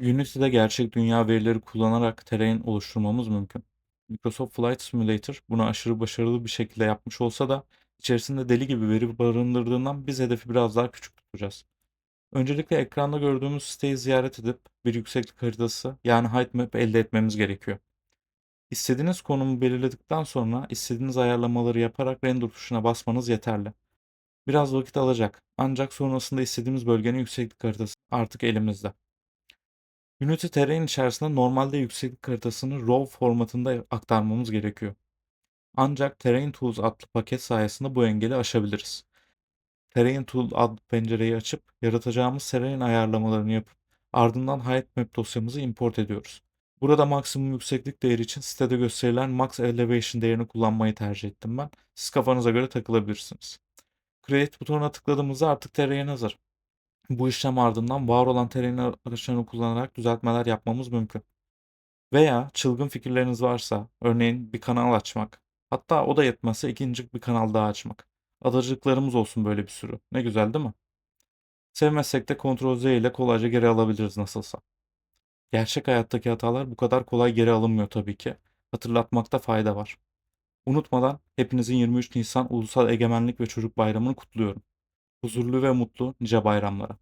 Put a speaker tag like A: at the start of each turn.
A: Unity'de gerçek dünya verileri kullanarak terrain oluşturmamız mümkün. Microsoft Flight Simulator bunu aşırı başarılı bir şekilde yapmış olsa da içerisinde deli gibi veri barındırdığından biz hedefi biraz daha küçük tutacağız. Öncelikle ekranda gördüğümüz siteyi ziyaret edip bir yükseklik haritası yani height map elde etmemiz gerekiyor. İstediğiniz konumu belirledikten sonra istediğiniz ayarlamaları yaparak render tuşuna basmanız yeterli. Biraz vakit alacak ancak sonrasında istediğimiz bölgenin yükseklik haritası artık elimizde. Unity Terrain içerisinde normalde yükseklik haritasını RAW formatında aktarmamız gerekiyor. Ancak Terrain Tools adlı paket sayesinde bu engeli aşabiliriz. Terrain Tool adlı pencereyi açıp yaratacağımız terrain ayarlamalarını yapıp ardından Height Map dosyamızı import ediyoruz. Burada maksimum yükseklik değeri için sitede gösterilen Max Elevation değerini kullanmayı tercih ettim ben. Siz kafanıza göre takılabilirsiniz. Create butonuna tıkladığımızda artık terrain hazır. Bu işlem ardından var olan terrain araçlarını kullanarak düzeltmeler yapmamız mümkün. Veya çılgın fikirleriniz varsa, örneğin bir kanal açmak, hatta o da yetmezse ikinci bir kanal daha açmak. Adacıklarımız olsun böyle bir sürü. Ne güzel değil mi? Sevmezsek de Ctrl Z ile kolayca geri alabiliriz nasılsa. Gerçek hayattaki hatalar bu kadar kolay geri alınmıyor tabii ki. Hatırlatmakta fayda var. Unutmadan hepinizin 23 Nisan Ulusal Egemenlik ve Çocuk Bayramı'nı kutluyorum. Huzurlu ve mutlu nice bayramlara.